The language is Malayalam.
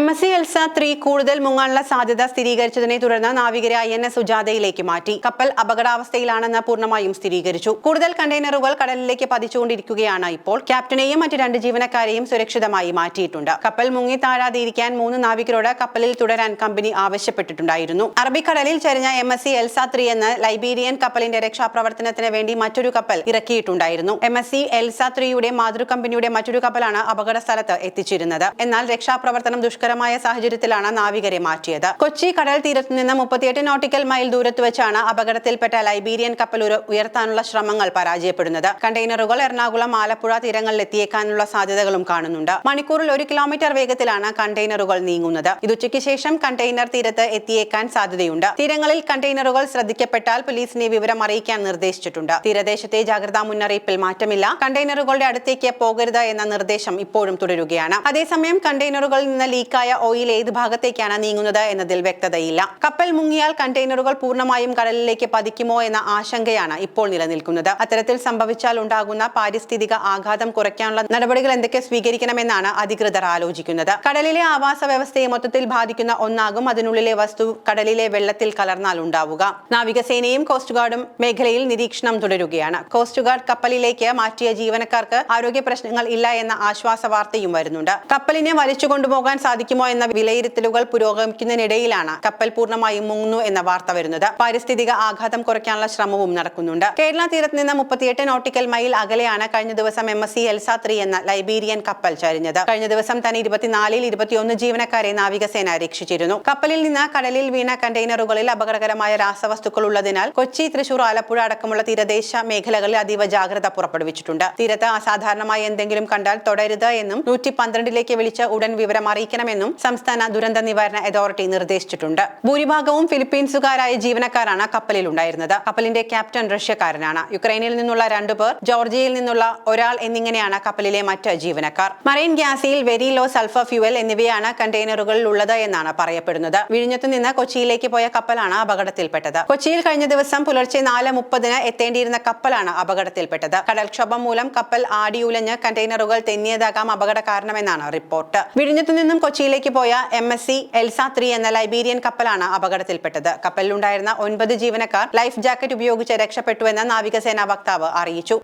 M S C Elsa three കൂടുതൽ മുങ്ങാനുള്ള സാധ്യത സ്ഥിരീകരിച്ചതിനെ തുടർന്ന് നാവികരെ ഐ എൻ എസ് സുജാതയിലേക്ക് മാറ്റി. കപ്പൽ അപകടാവസ്ഥയിലാണെന്ന് പൂർണമായും സ്ഥിരീകരിച്ചു. കൂടുതൽ കണ്ടെയ്നറുകൾ കടലിലേക്ക് പതിച്ചുകൊണ്ടിരിക്കുകയാണ് ഇപ്പോൾ. ക്യാപ്റ്റനെയും മറ്റ് രണ്ട് ജീവനക്കാരെയും സുരക്ഷിതമായി മാറ്റിയിട്ടുണ്ട്. കപ്പൽ മുങ്ങി താഴാതിരിക്കാൻ മൂന്ന് നാവികരോട് കപ്പലിൽ തുടരാൻ കമ്പനി ആവശ്യപ്പെട്ടിട്ടുണ്ടായിരുന്നു. അറബിക്കടലിൽ ചരിഞ്ഞ M S C Elsa three എന്ന ലൈബീരിയൻ കപ്പലിന്റെ രക്ഷാപ്രവർത്തനത്തിന് വേണ്ടി മറ്റൊരു കപ്പൽ ഇറക്കിയിട്ടുണ്ടായിരുന്നു. എം എസ് സി എൽസ ത്രീയുടെ മാതൃ കമ്പനിയുടെ മറ്റൊരു കപ്പലാണ് അപകട സ്ഥലത്ത് എത്തിച്ചിരുന്നത്. എന്നാൽ രക്ഷാപ്രവർത്തനം ദുഷ്കരമായ സാഹചര്യത്തിലാണ് നാവികരെ മാറ്റിയത്. കൊച്ചി കടൽ തീരത്ത് നിന്ന് മുപ്പത്തിയെട്ട് നോട്ടിക്കൽ മൈൽ ദൂരത്ത് വെച്ചാണ് അപകടത്തിൽപ്പെട്ട ലൈബീരിയൻ കപ്പൽ ഉയർത്താനുള്ള ശ്രമങ്ങൾ പരാജയപ്പെടുന്നത്. കണ്ടെയ്നറുകൾ എറണാകുളം ആലപ്പുഴ തീരങ്ങളിൽ എത്തിയേക്കാനുള്ള സാധ്യതകളും കാണുന്നുണ്ട്. മണിക്കൂറിൽ ഒരു കിലോമീറ്റർ വേഗത്തിലാണ് കണ്ടെയ്നറുകൾ നീങ്ങുന്നത്. ഇത് ഉച്ചയ്ക്ക് ശേഷം കണ്ടെയ്നർ തീരത്ത് എത്തിയേക്കാൻ സാധ്യതയുണ്ട്. തീരങ്ങളിൽ കണ്ടെയ്നറുകൾ ശ്രദ്ധിക്കപ്പെട്ടാൽ പോലീസിനെ വിവരം അറിയിക്കാൻ നിർദ്ദേശിച്ചിട്ടുണ്ട്. തീരദേശത്തെ ജാഗ്രതാ മുന്നറിയിപ്പിൽ മാറ്റമില്ല. കണ്ടെയ്നറുകളുടെ അടുത്തേക്ക് പോകരുത് എന്ന നിർദ്ദേശം ഇപ്പോഴും തുടരുകയാണ്. അതേസമയം കണ്ടെയ്നറുകളിൽ നിന്ന് ലീക്കായ ഓയിൽ ഏത് ഭാഗത്തേക്കാണ് നീങ്ങുന്നത് എന്നതിൽ വ്യക്തതയില്ല. കപ്പൽ മുങ്ങിയാൽ കണ്ടെയ്നറുകൾ പൂർണമായും കടലിലേക്ക് പതിക്കുമോ എന്ന ആശങ്കയാണ് ഇപ്പോൾ നിലനിൽക്കുന്നത്. അത്തരത്തിൽ സംഭവിച്ചാൽ ഉണ്ടാകുന്ന പാരിസ്ഥിതിക ആഘാതം കുറയ്ക്കാനുള്ള നടപടികൾ എന്തൊക്കെ സ്വീകരിക്കണമെന്നാണ് അധികൃതർ ആലോചിക്കുന്നത്. കടലിലെ ആവാസ വ്യവസ്ഥയെ മൊത്തത്തിൽ ബാധിക്കുന്ന ഒന്നാകും അതിനുള്ളിലെ വസ്തു കടലിലെ വെള്ളത്തിൽ കലർന്നാൽ ഉണ്ടാവുക. നാവികസേനയും കോസ്റ്റ് ഗാർഡും മേഖലയിൽ നിരീക്ഷണം തുടരുകയാണ്. കോസ്റ്റ് ഗാർഡ് കപ്പലിലേക്ക് മാറ്റിയ ജീവനക്കാർക്ക് ആരോഗ്യ പ്രശ്നങ്ങൾ ഇല്ല എന്ന ആശ്വാസ വാർത്തയും വരുന്നുണ്ട്. കപ്പലിനെ വലിച്ചു കൊണ്ടുപോകാൻ സാധിക്കുമോ എന്ന വിലയിരുത്തലുകൾ പുരോഗമിക്കുന്നതിനിടയിലാണ് കപ്പൽ പൂർണമായും മുങ്ങുന്നു എന്ന വാർത്ത വരുന്നത്. പാരിസ്ഥിതിക ആഘാതം കുറയ്ക്കാനുള്ള ശ്രമവും നടക്കുന്നുണ്ട്. കേരള തീരത്ത് നിന്ന് മുപ്പത്തിയെട്ട് നോട്ടിക്കൽ മൈൽ അകലെയാണ് കഴിഞ്ഞ ദിവസം M S C Elsa three എന്ന ലൈബീരിയൻ കപ്പൽ ചരിഞ്ഞത്. കഴിഞ്ഞ ദിവസം തന്നെ ഇരുപത്തിനാലിൽ ഇരുപത്തിയൊന്ന് ജീവനക്കാരെ നാവികസേന രക്ഷിച്ചിരുന്നു. കപ്പലിൽ നിന്ന് കടലിൽ വീണ കണ്ടെയ്നറുകളിൽ അപകടകരമായ രാസവസ്തുക്കൾ ഉള്ളതിനാൽ കൊച്ചി തൃശൂർ ആലപ്പുഴ അടക്കമുള്ള തീരദേശ മേഖലകളിൽ അതീവ ജാഗ്രത പുറപ്പെടുവിച്ചിട്ടുണ്ട്. തീരത്ത് അസാധാരണമായി എന്തെങ്കിലും കണ്ടാൽ തുടരുത് എന്നും നൂറ്റി പന്ത്രണ്ടിലേക്ക് വിളിച്ച് ഉടൻ വിവരം അറിയിക്കണമെന്നും സംസ്ഥാന ദുരന്ത നിവാരണ അതോറിറ്റി നിർദ്ദേശിച്ചിട്ടുണ്ട്. ഭൂരിഭാഗവും ഫിലിപ്പീൻസുകാരായ ജീവനക്കാരാണ് കപ്പലിൽ ഉണ്ടായിരുന്നത് കപ്പലിന്റെ ക്യാപ്റ്റൻ റഷ്യക്കാരനാണ്. യുക്രൈനിൽ നിന്നുള്ള രണ്ടുപേർ ജോർജിയയിൽ നിന്നുള്ള ഒരാൾ എന്നിങ്ങനെയാണ് കപ്പലിലെ മറ്റ് ജീവനക്കാർ. മറൈൻ ഗ്യാസിൽ വെരി ലോ സൾഫർ ഫ്യൂവൽ എന്നിവയാണ് കണ്ടെയ്നറുകളിൽ ഉള്ളത് എന്നാണ് പറയപ്പെടുന്നത്. വിഴിഞ്ഞത്തു നിന്ന് കൊച്ചിയിലേക്ക് പോയ കപ്പലാണ് അപകടത്തിൽപ്പെട്ടത്. കൊച്ചിയിൽ കഴിഞ്ഞ ദിവസം പുലർച്ചെ നാല് മുപ്പതിന് എത്തേണ്ടിയിരുന്ന കപ്പലാണ് അപകടത്തിൽപ്പെട്ടത്. കടൽക്ഷോഭം മൂലം കപ്പൽ ആടിയുലഞ്ഞ് കണ്ടെയ്നറുകൾ തെന്നിയതാകാം അപകട കാരണമെന്നാണ് റിപ്പോർട്ട്. വിഴിഞ്ഞത്തു നിന്നും കൊച്ചിയിലേക്ക് പോയ M S C Elsa three എന്ന ലൈബീരിയൻ കപ്പലാണ് അപകടത്തിൽപ്പെട്ടത്. കപ്പലിലുണ്ടായിരുന്ന ഒൻപത് ജീവനക്കാർ ലൈഫ് ജാക്കറ്റ് ഉപയോഗിച്ച് രക്ഷപ്പെട്ടുവെന്ന് നാവികസേനാ വക്താവ് അറിയിച്ചു.